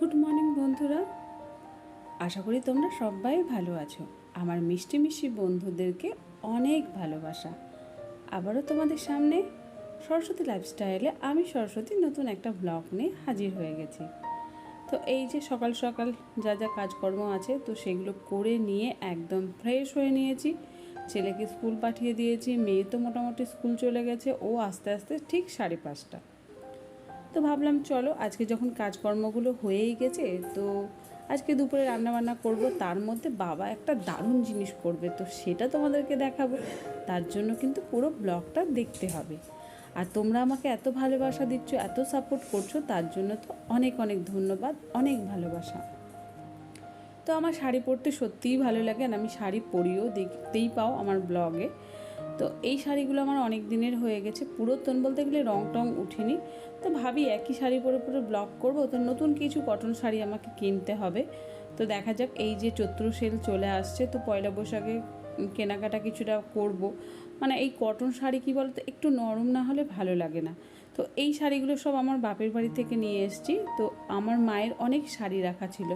Good morning বন্ধুরা। আশা করি তোমরা সবাই ভালো আছো। আমার মিষ্টি মিষ্টি বন্ধুদেরকে অনেক ভালোবাসা। আবারও তোমাদের সামনে সরস্বতী লাইফস্টাইলে আমি সরস্বতী নতুন একটা ব্লগ নিয়ে হাজির হয়ে গেছি। তো এই যে সকাল সকাল যা যা কাজকর্ম আছে, তো সেগুলো করে নিয়ে একদম ফ্রেশ হয়ে নিয়েছি। ছেলেকে স্কুল পাঠিয়ে দিয়েছি, মেয়ে তো মোটামুটি স্কুল চলে গেছে, ও আস্তে আস্তে ঠিক সাড়ে পাঁচটা। তো ভাবলাম চলো, আজকে যখন কাজকর্মগুলো হয়েই গেছে, তো আজকে দুপুরে রান্নাবান্না করব, তার মধ্যে বাবা একটা দারুণ জিনিস করবে, তো সেটা তোমাদেরকে দেখাবো। তার জন্য কিন্তু পুরো ব্লগটা দেখতে হবে। আর তোমরা আমাকে এত ভালোবাসা দিচ্ছ, এত সাপোর্ট করছ, তার জন্য তো অনেক অনেক ধন্যবাদ, অনেক ভালোবাসা। তো আমার শাড়ি পরতে সত্যিই ভালো লাগে আর আমি শাড়ি পরিও দেখতেই পাও আমার ব্লগে তো এই শাড়িগুলো আমার অনেক দিনের হয়ে গেছে, পুরাতন বলতে গেলে রং টং উঠিনি। তো ভাবি একই শাড়ি পরে পরে ব্লগ করব, তো নতুন কিছু কটন শাড়ি আমাকে কিনতে হবে। তো দেখা যাক, এই যে চৈত্র সেল চলে আসছে, তো পয়লা বৈশাখে কেনাকাটা কিছুটা করব। মানে এই কটন শাড়ি কী বলতো, একটু নরম না হলে ভালো লাগে না। তো এই শাড়িগুলো সব আমার বাপের বাড়ি থেকে নিয়ে এসেছি। তো আমার মায়ের অনেক শাড়ি রাখা ছিল।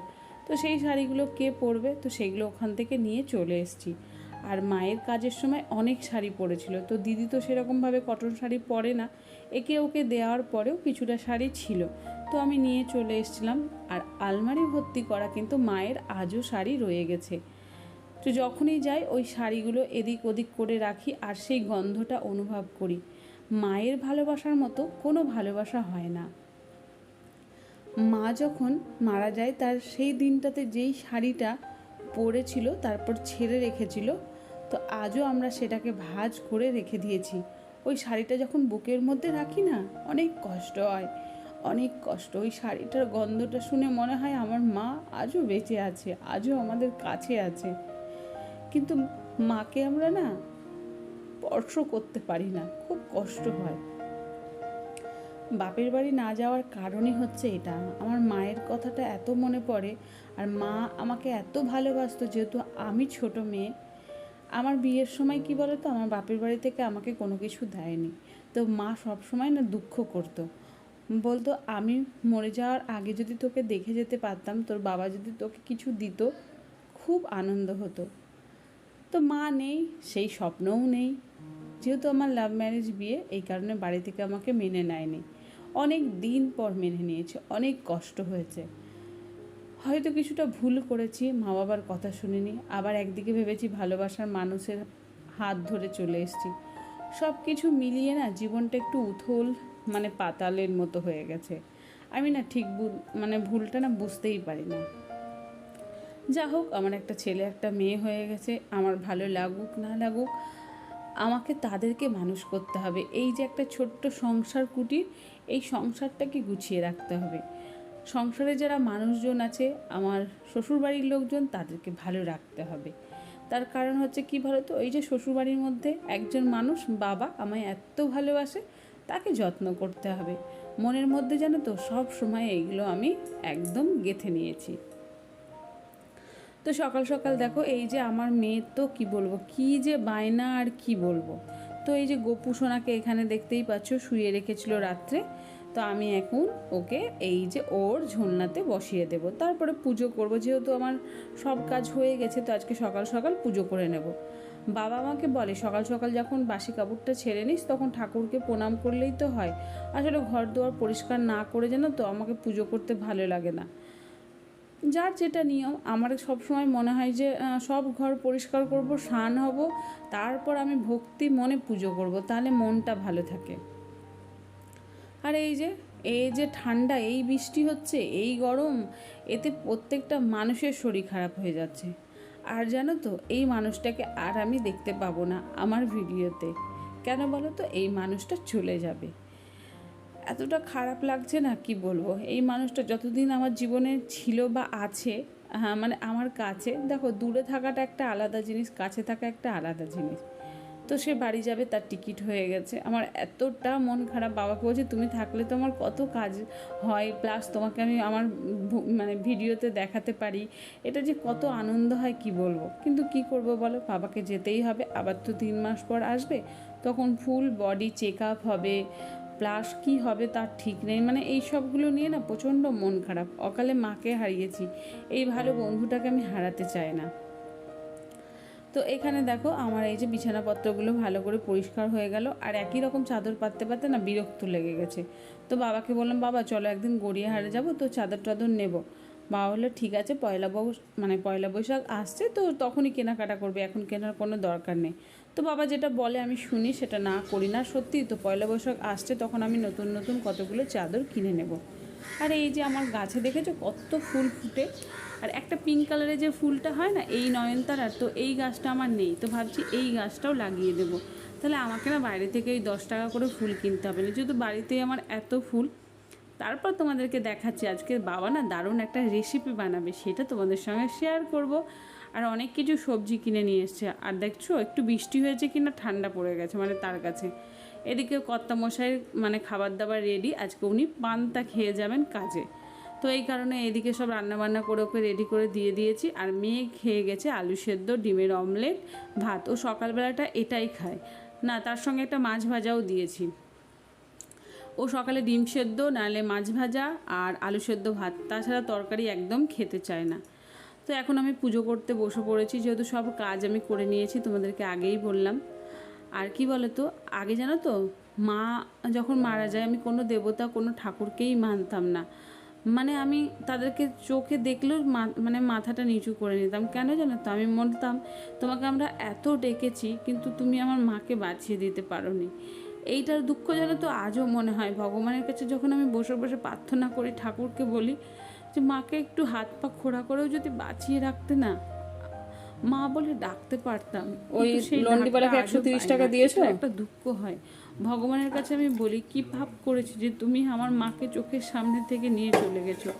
তো সেই শাড়িগুলো কে পরবে, তো সেগুলো ওখান থেকে নিয়ে চলে এসেছি। আর মায়ের কাজের সময় অনেক শাড়ি পরেছিল। তো দিদি তো সেরকমভাবে কটন শাড়ি পরে না, একে ওকে দেওয়ার পরেও কিছুটা শাড়ি ছিল। তো আমি নিয়ে চলে এসেছিলাম। আর আলমারি ভর্তি করা কিন্তু মায়ের আজও শাড়ি রয়ে গেছে। তো যখনই যাই, ওই শাড়িগুলো এদিক ওদিক করে রাখি আর সেই গন্ধটা অনুভব করি। মায়ের ভালোবাসার মতো কোনো ভালোবাসা হয় না। মা যখন মারা যায়, তার সেই দিনটাতে যেই শাড়িটা পরেছিল, তারপর ছেড়ে রেখেছিল, তো আজও আমরা সেটাকে ভাজ করে রেখে দিয়েছি। ওই শাড়িটা যখন বুকের মধ্যে রাখি না, অনেক কষ্ট হয়। অনেক কষ্ট। ওই শাড়িটার গন্ধটা শুনে মনে হয় আমার মা আজও বেঁচে আছে, আজও আমাদের কাছে আছে। কিন্তু মাকে আমরা না স্পর্শ করতে পারি না, খুব কষ্ট হয়। বাপের বাড়ি না যাওয়ার কারণই হচ্ছে এটা। আমার মায়ের কথাটা এত মনে পড়ে আর মা আমাকে এত ভালোবাসতো, যেহেতু আমি ছোট মেয়ে, আমার বিয়ের সময় কি বলো তো আমার বাপের বাড়ি থেকে আমাকে কোনো কিছু দেয়নি। তো মা সব সময় না দুঃখ করতো। বলতো, আমি মরে যাওয়ার আগে যদি তোকে দেখে যেতে পারতাম, তোর বাবা যদি তোকে কিছু দিত, খুব আনন্দ হতো। তো মা নেই, সেই স্বপ্নও নেই। যেহেতু আমার লাভ ম্যারেজ বিয়ে, এই কারণে বাড়ি থেকে আমাকে মেনে নেয়নি। অনেক দিন পর মেনে নিয়েছে, অনেক কষ্ট হয়েছে। হয়তো কিছুটা ভুল করেছি মা বাবার কথা শুনিনি, আবার একদিকে ভেবেছি ভালোবাসার মানুষের হাত ধরে চলে এসেছি। সব কিছু মিলিয়ে না জীবনটা একটু উথল মানে পাতালের মতো হয়ে গেছে। আমি না ঠিক মানে ভুলটা না বুঝতেই পারি না যা হোক, আমার একটা ছেলে, একটা মেয়ে হয়ে গেছে, আমার ভালো লাগুক, না লাগুক, আমাকে তাদেরকে মানুষ করতে হবে। এই যে একটা ছোট্ট সংসার কুটির, এই সংসারটাকে গুছিয়ে রাখতে হবে। সংসারে যারা মানুষজন আছে, আমার শ্বশুরবাড়ির লোকজন, তাদেরকে ভালো রাখতে হবে। তার কারণ হচ্ছে কি তো এই যে শ্বশুরবাড়ির মধ্যে একজন মানুষ, বাবা আমায় এত ভালোবাসে, তাকে যত্ন করতে হবে। মনের মধ্যে জানো তো, সব সময় এইগুলো আমি একদম গেথে নিয়েছি। তো সকাল সকাল দেখো এই যে আমার মেয়ের তো কি বলব, কি যে বায়না আর কি বলব। তো এই যে গোপু সোনাকে এখানে দেখতেই পাচ্ছ, শুয়ে রেখেছিল রাত্রে। তো আমি এখন ওকে এই যে ওর ঝোলনাতে বসিয়ে দেব। তারপরে পুজো করব, যেহেতু আমার সব কাজ হয়ে গেছে, তো আজকে সকাল সকাল পুজো করে নেব। বাবা আমাকে বলে, সকাল সকাল যখন বাসি কাপড়টা ছেড়ে নিস, তখন ঠাকুরকে প্রণাম করলেই তো হয়। আসলে ঘর দুয়ার পরিষ্কার না করে যেন তো আমাকে পুজো করতে ভালো লাগে না। যার যেটা নিয়ম, আমার সবসময় মনে হয় যে সব ঘর পরিষ্কার করব, স্নান হব, তারপর আমি ভক্তি মনে পুজো করব, তাহলে মনটা ভালো থাকে। আর এই যে এই যে ঠান্ডা, এই বৃষ্টি হচ্ছে, এই গরম, এতে প্রত্যেকটা মানুষের শরীর খারাপ হয়ে যাচ্ছে। আর জানো তো, এই মানুষটাকে আর আমি দেখতে পাবো না আমার ভিডিওতে। কেন বলো তো, এই মানুষটা চলে যাবে। এতটা খারাপ লাগছে না, কি বলব? এই মানুষটা যতদিন আমার জীবনে ছিল বা আছে হ্যাঁ মানে আমার কাছে, দেখো, দূরে থাকাটা একটা আলাদা জিনিস, কাছে থাকা একটা আলাদা জিনিস। তো সে বাড়ি যাবে, তার টিকিট হয়ে গেছে। আমার এতটা মন খারাপ বাবাকে বলছে, তুমি থাকলে তো আমার কত কাজ হয় প্লাস তোমাকে আমি আমার মানে ভিডিওতে দেখাতে পারি। এটা যে কত আনন্দ হয়, কি বলব? কিন্তু কি করব বলো? বাবাকে যেতেই হবে, আবার তো তিন মাস পর আসবে, তখন ফুল বডি চেক আপ হবে প্লাস কি হবে তার ঠিক নেই। মানে এই সবগুলো নিয়ে না প্রচণ্ড মন খারাপ। অকালে মাকে হারিয়েছি। এই ভালো বন্ধুটাকে আমি হারাতে চাই না। তো এখানে দেখো আমার এই যে বিছানাপত্রগুলো ভালো করে পরিষ্কার হয়ে গেল। আর একই রকম চাদর পাততে পারতে না বিরক্ত লেগে গেছে। তো বাবাকে বললাম, বাবা, চলো একদিন গড়িয়াহাটে যাব, তো চাদর টাদর নেব। বাবা বলল, ঠিক আছে, পয়লা বৈশ মানে পয়লা বৈশাখ আসছে, তো তখনই কেনাকাটা করবে। এখন কেনার কোনো দরকার নেই। তো বাবা যেটা বলে আমি শুনি, সেটা না করি না। সত্যি তো পয়লা বৈশাখ আসছে, তখন আমি নতুন নতুন কতগুলো চাদর কিনে নেব। আর এই যে আমার গাছে দেখেছ কত ফুল ফুটে? আর একটা পিঙ্ক কালারের যে ফুলটা হয় না, এই নয়নতারার, তো এই গাছটা আমার নেই। তো ভাবছি এই গাছটাও লাগিয়ে দেবো। তাহলে আমাকে না বাইরে থেকে এই দশ টাকা করে ফুল কিনতে হবে। না, যেহেতু বাড়িতেই আমার এত ফুল, তারপর তোমাদেরকে দেখাচ্ছি। আজকে বাবা না দারুণ একটা রেসিপি বানাবে, সেটা তোমাদের সঙ্গে শেয়ার করব। আর অনেক কিছু সবজি কিনে নিয়ে এসছে। আর দেখছ, একটু বৃষ্টি হয়েছে কিনা, ঠান্ডা পড়ে গেছে মানে তার কাছে। এদিকে কর্তা মশাইয়ের মানে খাবার দাবার রেডি আজকে উনি পান্তা খেয়ে যাবেন কাজে। তো এই কারণে এদিকে সব রান্নাবান্না করে ওকে রেডি করে দিয়ে দিয়েছি। আর মেয়ে খেয়ে গেছে আলু সেদ্ধ, ডিমের অমলেট ভাত। ও সকালবেলাটা এটাই খায়। না, তার সঙ্গে একটা মাছ ভাজাও দিয়েছি। ও সকালে ডিম সেদ্ধ, নাহলে মাছ ভাজা আর আলু সেদ্ধ ভাত। তাছাড়া তরকারি একদম খেতে চায় না। তো এখন আমি পুজো করতে বসে পড়েছি, যেহেতু সব কাজ আমি করে নিয়েছি, তোমাদেরকে আগেই বললাম। আর কি বলো তো আগে জানো তো, মা যখন মারা যায়, আমি কোনো দেবতা, কোনো ঠাকুরকেই মানতাম না। মানে আমি তাদেরকে চোখে দেখলেও মানে মাথাটা নিচু করে নিতাম। কেন জানো তো, আমি বলতাম তোমাকে আমরা এত ডেকেছি, কিন্তু তুমি আমার মাকে বাঁচিয়ে দিতে পারোনি। এইটার দুঃখ যেন তো, আজও মনে হয়, ভগবানের কাছে যখন আমি বসে বসে প্রার্থনা করি, ঠাকুরকে বলি যে মাকে একটু হাত পা খোড়া করেও যদি বাঁচিয়ে রাখতে না মা বলে ডাকতে পারতাম। ওই ডাকটা আজও 130 টাকা দিয়েছ? একটা দুঃখ হয়। ভগবানের কাছে আমি বলি কি ভাব করেছি যে তুমি আমার মাকে চোখের সামনে থেকে নিয়ে চলে গেছো?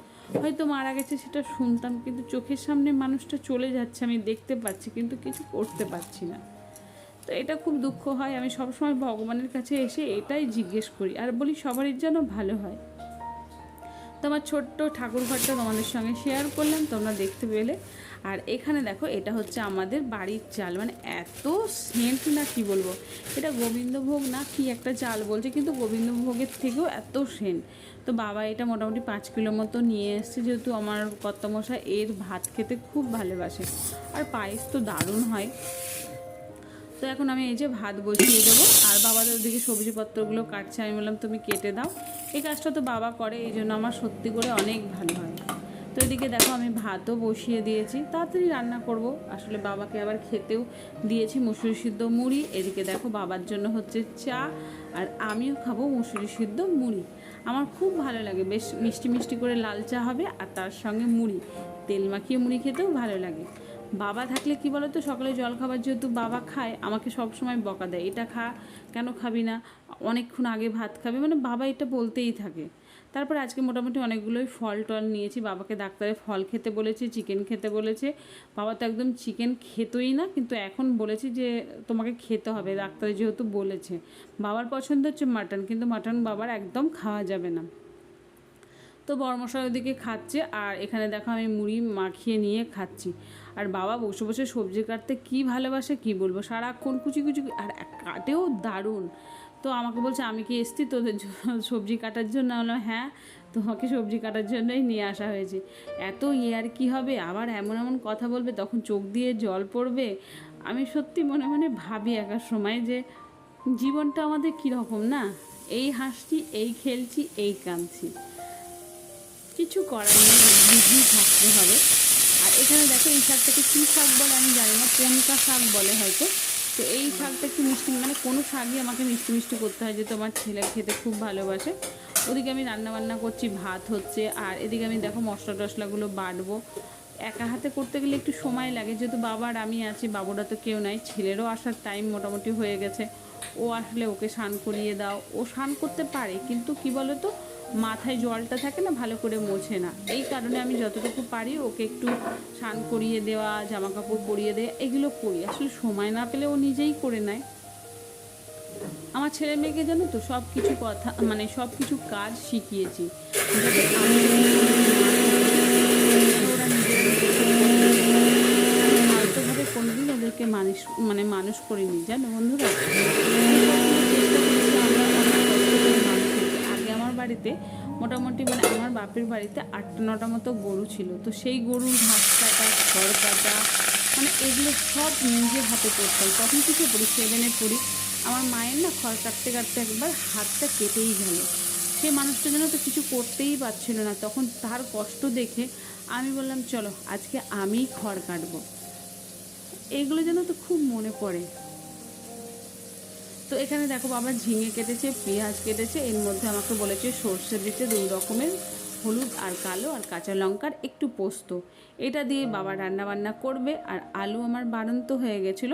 হয়তো মারা গেছে সেটা শুনতাম কিন্তু চোখের সামনে মানুষটা চলে যাচ্ছে আমি দেখতে পাচ্ছি কিন্তু কিছু করতে পারছি না। তো এটা খুব দুঃখ হয়। আমি সবসময় ভগবানের কাছে এসে এটাই জিজ্ঞেস করি আর বলি সবারই যেন ভালো হয়। তো ছোট্ট ঠাকুর ঘরটা তোমাদের সঙ্গে শেয়ার করলাম, তোমরা দেখতে পেলে। আর এখানে দেখো, এটা হচ্ছে আমাদের বাড়ির চাল মানে এত সেন্ট না, কি বলব? এটা গোবিন্দভোগ না, কি একটা চাল বলছে, কিন্তু গোবিন্দভোগের থেকেও এত সেন্ট। তো বাবা এটা মোটামুটি পাঁচ কিলো মতো নিয়ে এসছে, যেহেতু আমার কর্তামশাই এর ভাত খেতে খুব ভালোবাসে। আর পায়েস তো দারুণ হয়। তো এখন আমি এই যে ভাত বসিয়ে দেবো। আর বাবাদের ওদিকে সবজিপত্রগুলো কাটছে। আমি বললাম, তুমি কেটে দাও। এই কাজটা তো বাবা করে, এই জন্য আমার সত্যি করে অনেক ভালো হয়। তো এদিকে দেখো, আমি ভাতও বসিয়ে দিয়েছি। তাড়াতাড়ি রান্না করব। আসলে বাবাকে আবার খেতেও দিয়েছি মুসুরি সিদ্ধ মুড়ি। এদিকে দেখো, বাবার জন্য হচ্ছে চা, আর আমিও খাব মুসুরি সিদ্ধ মুড়ি। আমার খুব ভালো লাগে। বেশ মিষ্টি মিষ্টি করে লাল চা হবে, আর তার সঙ্গে মুড়ি। তেল মাখিয়ে মুড়ি খেতেও ভালো লাগে। বাবা থাকলে কি বলো তো সকালে জল খাবার যেহেতু বাবা খায়, আমাকে সব সময় বকা দেয়, এটা খা, কেন খাবি না? অনেকক্ষণ আগে ভাত খাবে। মানে বাবা এটা বলতেই থাকে। তারপর আজকে মোটামুটি অনেকগুলোই ফল টল নিয়েছি। বাবাকে ডাক্তারে ফল খেতে বলেছে, চিকেন খেতে বলেছে। বাবা তো একদম চিকেন খেতই না, কিন্তু এখন বলেছি যে তোমাকে খেতে হবে, ডাক্তারে যেহেতু বলেছে। বাবার পছন্দ হচ্ছে মাটন, কিন্তু মাটন বাবার একদম খাওয়া যাবে না। তো বড়মশাই ওদিকে খাচ্ছে, আর এখানে দেখো আমি মুড়ি মাখিয়ে নিয়ে খাচ্ছি। আর বাবা বসে বসে সবজি কাটতে কি ভালোবাসে, কি বলব? সারাক্ষণ কুচি কুচি আর কাটেও দারুণ। তো আমাকে বলছে, আমি কি এসছি তোদের সবজি কাটার জন্য? বললাম হ্যাঁ তোমাকে সবজি কাটার জন্যই নিয়ে আসা হয়েছে। এত ইয়ার কি হবে? আবার এমন এমন কথা বলবে, তখন চোখ দিয়ে জল পড়বে। আমি সত্যি মনে মনে ভাবি একার সময় যে, জীবনটা আমাদের কীরকম না? এই হাসছি, এই খেলছি, এই কাঁদছি। কিছু করার নেই থাকতে হবে। আর এখানে দেখো এই শাকটাকে কী শাক বলে আমি জানি না পনকা শাক বলে হয়তো। তো এই শাকটা একটু মিষ্টি মানে কোনো শাকই আমাকে মিষ্টি মিষ্টি করতে হয়, যেহেতু আমার ছেলে খেতে খুব ভালোবাসে। ওদিকে আমি রান্না বান্না করছি, ভাত হচ্ছে, আর এদিকে আমি দেখো মশলা টশলাগুলো বাটবো। একা হাতে করতে গেলে একটু সময় লাগে, যেহেতু বাবার আমি আছি, বাবুরা তো কেউ নাই, ছেলেরও আসার টাইম মোটামুটি হয়ে গেছে। ও আসলে ওকে স্নান করিয়ে দাও, ও স্নান করতে পারে, কিন্তু কি বলো তো মাথায় জলটা থাকে না, ভালো করে মোছে না। এই কারণে আমি যতটুকু পারি ওকে একটু স্নান করিয়ে দেওয়া জামা কাপড় পরিয়ে দেওয়া, এগুলো করি। আসলে সময় না পেলে ও নিজেই করে নেয়। আমার ছেলে মেয়েকে জানো তো সব কিছু কথা মানে সব কিছু কাজ শিখিয়েছি। আলতোভাবে কোনোদিন ওদেরকে মানুষ মানে মানুষ করিনি। জানো বন্ধুরা আগে আমার বাড়িতে, মোটামুটি মানে আমার বাপের বাড়িতে আটটা নটা মতো গরু ছিল। তো সেই গরুর ঘাস কাটা, খড় কাটা মানে এগুলো সব নিজের হাতে করতাম তখন কিছু পড়ি সেভেনে পড়ি। আমার মায়ের না খড় কাটতে কাটতে একবার হাতটা কেটেই গেল। সে মানুষটা যেন তো কিছু করতেই পারছিল না। তখন তার কষ্ট দেখে আমি বললাম, চলো, আজকে আমিই খড় কাটবো। এইগুলো যেন তো খুব মনে পড়ে। তো এখানে দেখো বাবা ঝিঙে কেটেছে, পেঁয়াজ কেটেছে, এর মধ্যে আমাকে বলেছে সর্ষে দিতে দুই রকমের, হলুদ আর কালো আর কাঁচা লঙ্কার একটু পোস্ত। এটা দিয়ে বাবা রান্না বান্না করবে আর আলু আমার বাড়ন্ত হয়ে গেছিল।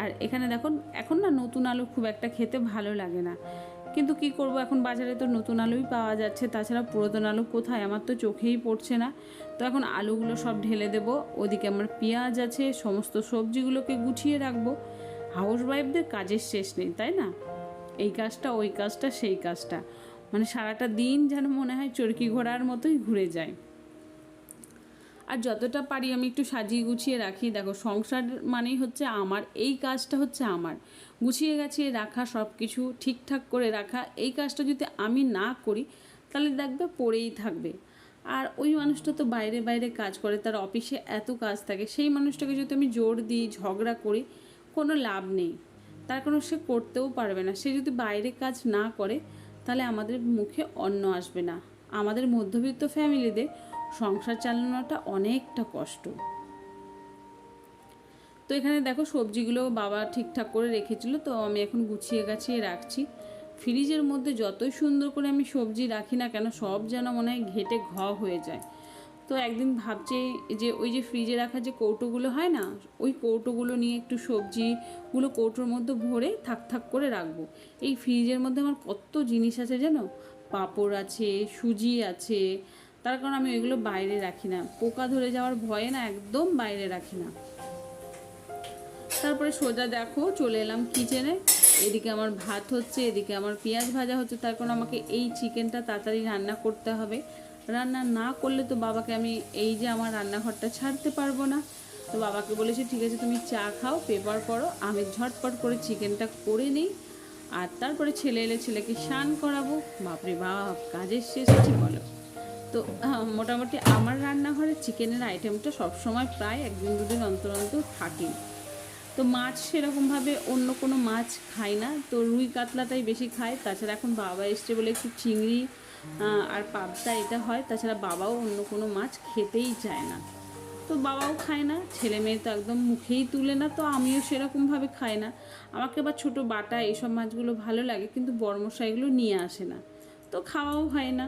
আর এখানে দেখুন এখন না নতুন আলু খুব একটা খেতে ভালো লাগে না। কিন্তু কি করব, এখন বাজারে তো নতুন আলুই পাওয়া যাচ্ছে, তাছাড়া পুরাতন আলু কোথায়? আমার তো চোখেই পড়ছে না। তো এখন আলুগুলো সব ঢেলে দেবো, ওদিকে আমার পেঁয়াজ আছে, সমস্ত সবজিগুলোকে গুছিয়ে রাখব। হাউস ওয়াইফদের কাজের শেষ নেই, তাই না? এই কাজটা, ওই কাজটা, সেই কাজটা। মানে সারাটা দিন যেন মনে হয় চরকি ঘোড়ার মতোই ঘুরে যায়। আর যতটা পারি আমি একটু সাজিয়ে গুছিয়ে রাখি। দেখো, সংসার মানেই হচ্ছে আমার, এই কাজটা হচ্ছে আমার। গুছিয়ে গাছিয়ে রাখা সব কিছু ঠিকঠাক করে রাখা, এই কাজটা যদি আমি না করি, তাহলে দেখবে পড়েই থাকবে। আর ওই মানুষটা তো বাইরে বাইরে কাজ করে, তার অফিসে এত কাজ থাকে। সেই মানুষটাকে যদি আমি জোর দিই, ঝগড়া করি কোনো লাভ নেই। তার কোনো সে করতেও পারবে না। সে যদি বাইরে কাজ না করে, তাহলে আমাদের মুখে অন্ন আসবে না। আমাদের মধ্যবিত্ত ফ্যামিলিতে সংসার চালানোটা অনেকটা কষ্ট। তো এখানে দেখো সবজিগুলো বাবা ঠিকঠাক করে রেখেছিল, তো আমি এখন গুছিয়ে গাছিয়ে রাখছি। ফ্রিজের মধ্যে যতই সুন্দর করে আমি সবজি রাখি না কেন, সব যেন মনে হয় ঘেটে ঘ হয়ে যায়। তো একদিন ভাবছি যে ওই যে ফ্রিজে রাখা যে কৌটোগুলো হয় না, ওই কৌটোগুলো নিয়ে একটু সবজিগুলো কৌটোর মধ্যে ভরে থাক থাক করে রাখব। এই ফ্রিজের মধ্যে আমার কত জিনিস আছে জানো? পাঁপড় আছে, সুজি আছে, তার কারণ আমি ওইগুলো বাইরে রাখি না। পোকা ধরে যাওয়ার ভয়ে না, একদম বাইরে রাখি না। তারপরে সোজা দেখো, চলে এলাম কিচেনে এদিকে আমার ভাত হচ্ছে, এদিকে আমার পেঁয়াজ ভাজা হচ্ছে, তার কারণ আমাকে এই চিকেনটা তাড়াতাড়ি রান্না করতে হবে। রান্না না করলে তো বাবাকে আমি এই যে আমার রান্নাঘরটা ছাড়তে পারব না। তো বাবাকে বলেছি, ঠিক আছে, তুমি চা খাও, পেপার করো আমি ঝটপট করে চিকেনটা করে নিই। আর তারপরে ছেলে এলে ছেলেকে স্নান করাবো। বাপরে বাপ, কাজের শেষ আছে বলো? তো মোটামুটি আমার রান্নাঘরে চিকেনের আইটেমটা সবসময় প্রায় একদিন দুদিন অন্তর অন্তর থাকেই। তো মাছ সেরকমভাবে অন্য কোনো মাছ খাই না। তো রুই কাতলাটাই বেশি খায়। তাছাড়া এখন বাবা এসছে বলে একটু চিংড়ি আর পাবদা এটা হয়, তাছাড়া বাবাও অন্য কোনো মাছ খেতেই চায় না। তো বাবাও খায় না, ছেলে মেয়ে তো একদম মুখেই তুলে না, তো আমিও সেরকমভাবে খাই না। আমাকে বা ছোট বাটা এইসব মাছগুলো ভালো লাগে, কিন্তু বড়মশা এগুলো নিয়ে আসে না, তো খাওয়াও হয় না।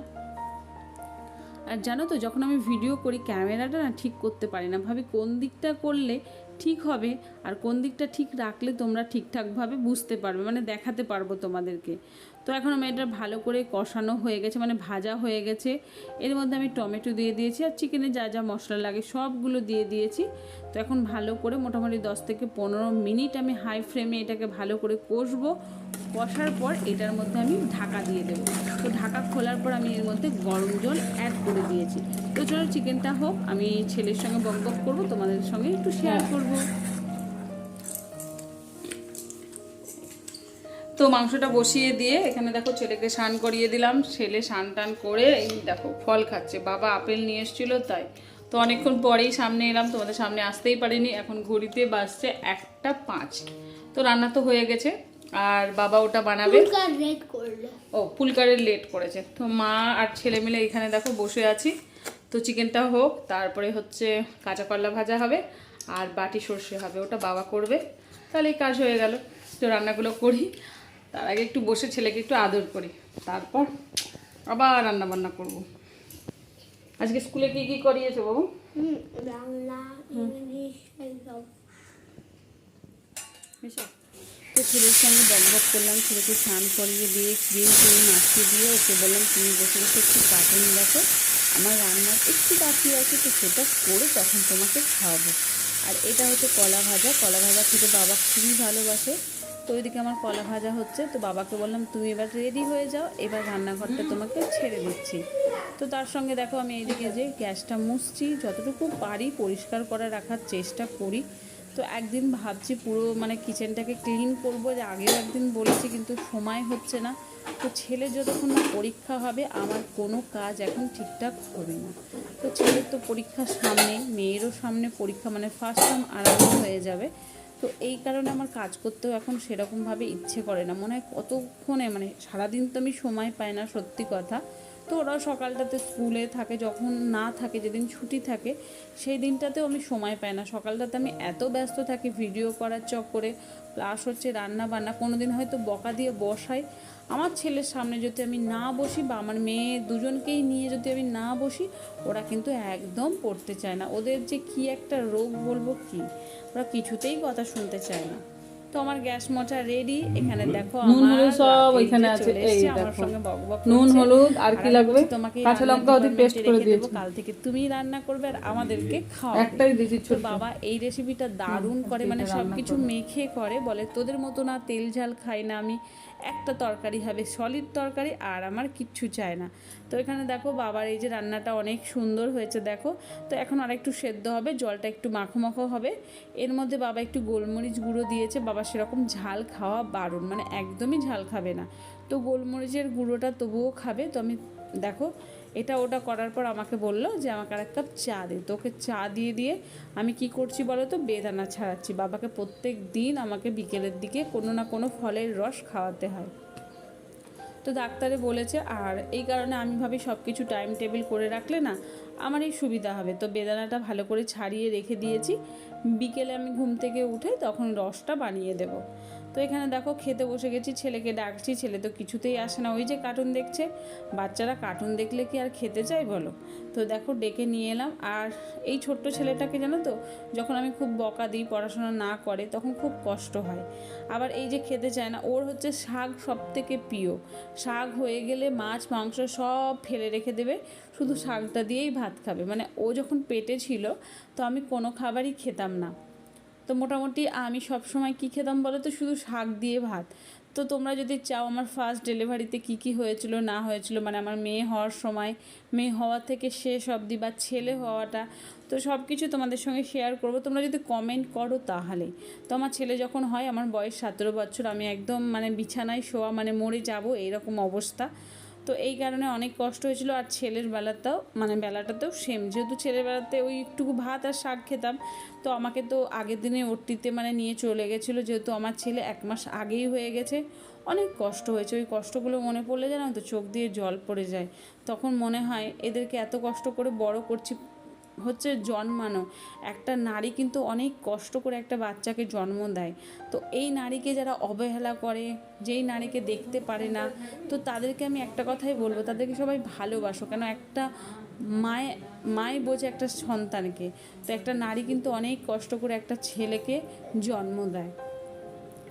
আর জানো তো, যখন আমি ভিডিও করি, ক্যামেরাটা না ঠিক করতে পারি না, ভাবি কোন দিকটা করলে ঠিক হবে, আর কোন দিকটা ঠিক রাখলে তোমরা ঠিকঠাকভাবে বুঝতে পারবে মানে দেখাতে পারব তোমাদেরকে। তো এখন আমি এটা ভালো করে কষানো হয়ে গেছে মানে ভাজা হয়ে গেছে। এর মধ্যে আমি টমেটো দিয়ে দিয়েছি আর চিকেনে যা যা মশলা লাগে সবগুলো দিয়ে দিয়েছি। তো এখন ভালো করে মোটামুটি দশ থেকে পনেরো মিনিট আমি হাই ফ্লেমে এটাকে ভালো করে কষবো। কষার পর এটার মধ্যে আমি ঢাকা দিয়ে দেবো। তো ঢাকা খোলার পর আমি এর মধ্যে গরম জল অ্যাড করে দিয়েছি। তো চলো চিকেনটা হোক আমি ছেলের সঙ্গে বক বক করব তোমাদের সঙ্গে একটু শেয়ার করব। তো মাংসটা বসিয়ে দিয়ে এখানে দেখো ছেলেকে স্নান করিয়ে দিলাম। ছেলে স্নান টান করে এই দেখো ফল খাচ্ছে। বাবা আপেল নিয়ে এসেছিল তাই। তো অনেকক্ষণ পরেই সামনে এলাম তোমাদের সামনে আসতেই পারিনি। এখন ঘড়িতে বাজছে একটা পাঁচ। তো রান্না তো হয়ে গেছে। আর বাবা ওটা বানাবে। করল। ও ফুলকারের লেট করেছে। তো মা আর ছেলে মিলে এখানে দেখো বসে আছি। তো চিকেনটা হোক তারপরে হচ্ছে কাঁচা কলা ভাজা হবে আর বাটি সর্ষে হবে। ওটা বাবা করবে। তাহলে কাজ হয়ে গেল। তো রান্নাগুলো করি। তার আগে একটু বসে ছেলেকে একটু আদর করি। তারপর আবার রান্না বান্না করব। আজকে স্কুলে কি কি করিয়েছে বাবু? হুম বাংলা ইংলিশ তো ছেলের সঙ্গে বকবক করলাম ছেলেকে স্নান করিয়ে দিয়ে ক্রিম ক্রিম মাখিয়ে দিয়ে ওকে বললাম তুমি বসে বসে একটু কার্টুন দেখো। আমার রান্নার একটু বাকি আছে তো সেটা করে তখন তোমাকে খাওয়াবো। আর এটা হচ্ছে কলা ভাজা। কলা ভাজা খেতে বাবা খুবই ভালোবাসে। তো ওইদিকে আমার কলা ভাজা হচ্ছে। তো বাবাকে বললাম, তুমি এবার রেডি হয়ে যাও। এবার রান্নাঘরটা তোমাকে ছেড়ে দিচ্ছি। তো তার সঙ্গে দেখো, আমি এইদিকে যে গ্যাসটা মুছছি, যতটুকু পারি পরিষ্কার করে রাখার চেষ্টা করি। তো একদিন ভাবছি পুরো মানে কিচেনটাকে ক্লিন করব, যে আগেও একদিন বলেছি, কিন্তু সময় হচ্ছে না। তো ছেলে যতক্ষণ না পরীক্ষা হবে, আমার কোনো কাজ এখন ঠিকঠাক হবে না। তো ছেলের তো পরীক্ষার সামনে, মেয়েরও সামনে পরীক্ষা মানে ফার্স্ট টার্ম আরম্ভ হয়ে যাবে। তো এই কারণে আমার কাজ করতেও এখন সেরকমভাবে ইচ্ছে করে না। মনে হয় কতক্ষণে মানে সারাদিন তো আমি সময় পাই না, সত্যি কথা। তো ওরা সকালটাতে স্কুলে থাকে, যখন না থাকে, যেদিন ছুটি থাকে, সেই দিনটাতেও আমি সময় পাই না। সকালটাতে আমি এত ব্যস্ত থাকি, ভিডিও করার চক্করে প্লাস হচ্ছে রান্না বান্না কোনো দিন হয়তো বকা দিয়ে বসাই। আমার ছেলের সামনে যদি আমি না বসি বা আমার মেয়ে দুজনকেই নিয়ে যদি আমি না বসি, ওরা কিন্তু একদম পড়তে চায় না। ওদের যে কি একটা রোগ বলব কি? ওরা কিছুতেই কথা শুনতে চায় না। তো আমার গ্যাস মোচা রেডি এখানে দেখো নুন হলুদ সব ওইখানে আছে, এই দেখো। নুন হলুদ আর কি লাগবে? তোমাকে কাঁচা লঙ্কা ওদের পেস্ট করে দিয়েছি। কাল থেকে তুমি রান্না করবে আর আমাদেরকে খাওয়াবে। একটাই দিয়েছি ছোট। বাবা এই রেসিপিটা দারুণ করে মানে এটা সব রান্না কিছু মেখে করে বলে তোদের মতো না তেল ঝাল খাই না আমি একটা তরকারি হবে সলিড তরকারি আর আমার কিচ্ছু চায় না। তো এখানে দেখো বাবার এই যে রান্নাটা অনেক সুন্দর হয়েছে দেখো। তো এখন আর একটু সেদ্ধ হবে জলটা একটু মাখো মাখো হবে। এর মধ্যে বাবা একটু গোলমরিচ গুঁড়ো দিয়েছে বাবা সেরকম ঝাল খাওয়া বারণ মানে একদমই ঝাল খাবে না। তো গোলমরিচের গুঁড়োটা তবুও খাবে। তো আমি, দেখো, এটা ওটা করার পর আমাকে বলল যে আমাকে আর এক কাপ চা দে। তো ওকে চা দিয়ে দিয়ে আমি কি করছি বলো তো, বেদানা ছাড়াচ্ছি। বাবাকে প্রত্যেক দিন আমাকে বিকেলের দিকে কোনো না কোনো ফলের রস খাওয়াতে হয়। তো ডাক্তারে বলেছে, আর এই কারণে আমি ভাবি সব কিছু টাইম টেবিল করে রাখলে না আমারই সুবিধা হবে। তো বেদানাটা ভালো করে ছাড়িয়ে রেখে দিয়েছি। বিকেলে আমি ঘুম থেকে উঠে তখন রসটা বানিয়ে দেব। তো এখানে দেখো খেতে বসে গেছি, ছেলেকে ডাকছি, ছেলে তো কিছুতেই আসে না। ওই যে কার্টুন দেখছে, বাচ্চারা কার্টুন দেখলে কি আর খেতে চাই বলো? তো দেখো ডেকে নিয়ে এলাম। আর এই ছোট্ট ছেলেটাকে জানো তো, যখন আমি খুব বকা দিই, পড়াশোনা না করে, তখন খুব কষ্ট হয়। আবার এই যে খেতে চায় না, ওর হচ্ছে শাক সব থেকে প্রিয়। শাক হয়ে গেলে মাছ, মাংস সব ফেলে রেখে দেবে, শুধু শাকটা দিয়েই ভাত খাবে। মানে ও যখন পেটে ছিল, তো আমি কোনো খাবারই খেতাম না। তো মোটামুটি আমি সব সময় কী খেতাম বলো তো? শুধু শাক দিয়ে ভাত। তো তোমরা যদি চাও আমার ফার্স্ট ডেলিভারিতে কী কী হয়েছিল, না হয়েছিল মানে আমার মেয়ে হওয়ার সময়, মেয়ে হওয়া থেকে শেষ অবধি বা ছেলে হওয়াটা, তো সব কিছু তোমাদের সঙ্গে শেয়ার করব। তোমরা যদি কমেন্ট করো তাহলে। তো আমার ছেলে যখন হয়, আমার বয়স সতেরো বছর, আমি একদম মানে বিছানায় শোয়া মানে মরে যাব, এইরকম অবস্থা। তো এই কারণে অনেক কষ্ট হয়েছিল। আর ছেলের বেলাতেও মানে বেলাটাতেও সেম যেহেতু ছেলের বেলাতে ওই একটুকু ভাত আর শাক খেতাম, তো আমাকে তো আগের দিনে ওটিতে মানে নিয়ে চলে গেছিল। যেহেতু আমার ছেলে এক মাস আগেই হয়ে গেছে, অনেক কষ্ট হয়েছে। ওই কষ্টগুলো মনে পড়লে জানো তো, চোখ দিয়ে জল পড়ে যায়। তখন মনে হয়, এদেরকে এত কষ্ট করে বড় করছি হচ্ছে জন্মানো। একটা নারী কিন্তু অনেক কষ্ট করে একটা বাচ্চাকে জন্ম দেয়। তো এই নারীকে যারা অবহেলা করে, যেই নারীকে দেখতে পারে না, তো তাদেরকে আমি একটা কথাই বলব, তাদেরকে সবাই ভালোবাসো। কেন একটা মায় মায় বোঝে একটা সন্তানকে। তো একটা নারী কিন্তু অনেক কষ্ট করে একটা ছেলেকে জন্ম দেয়।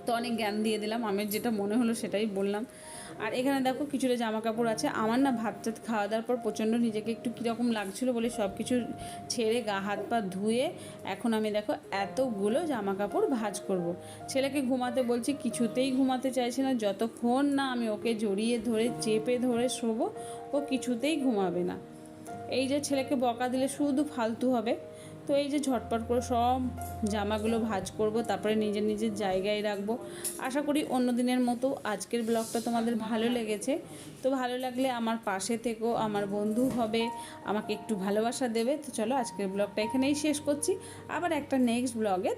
তো অনেক জ্ঞান দিয়ে দিলাম। আমি যেটা মনে হলো সেটাই বললাম। আর এখানে দেখো কিছুটা জামা কাপড় আছে। আমার না ভাত টাত খাওয়া দাওয়ার পর প্রচণ্ড নিজেকে একটু কীরকম লাগছিল বলে সব কিছু ছেড়ে গা, হাত পা ধুয়ে এখন আমি দেখো এতগুলো জামা কাপড় ভাজ করব। ছেলেকে ঘুমাতে বলছি, কিছুতেই ঘুমাতে চাইছে না। যতক্ষণ না আমি ওকে জড়িয়ে ধরে, চেপে ধরে শোবো, ও কিছুতেই ঘুমাবে না। এই যে ছেলেকে বকা দিলে শুধু ফালতু হবে। তো এই যে ঝটপট করে সব জামাগুলো ভাজ করব, তারপরে নিজের নিজের জায়গায় রাখব। আশা করি অন্য দিনের মতো আজকের ব্লগটা তোমাদের ভালো লেগেছে। তো ভালো লাগলে আমার পাশে থেকেও আমার বন্ধু হবে, আমাকে একটু ভালোবাসা দেবে। তো চলো আজকের ব্লগটা এখানেই শেষ করছি। আবার একটা নেক্সট ব্লগে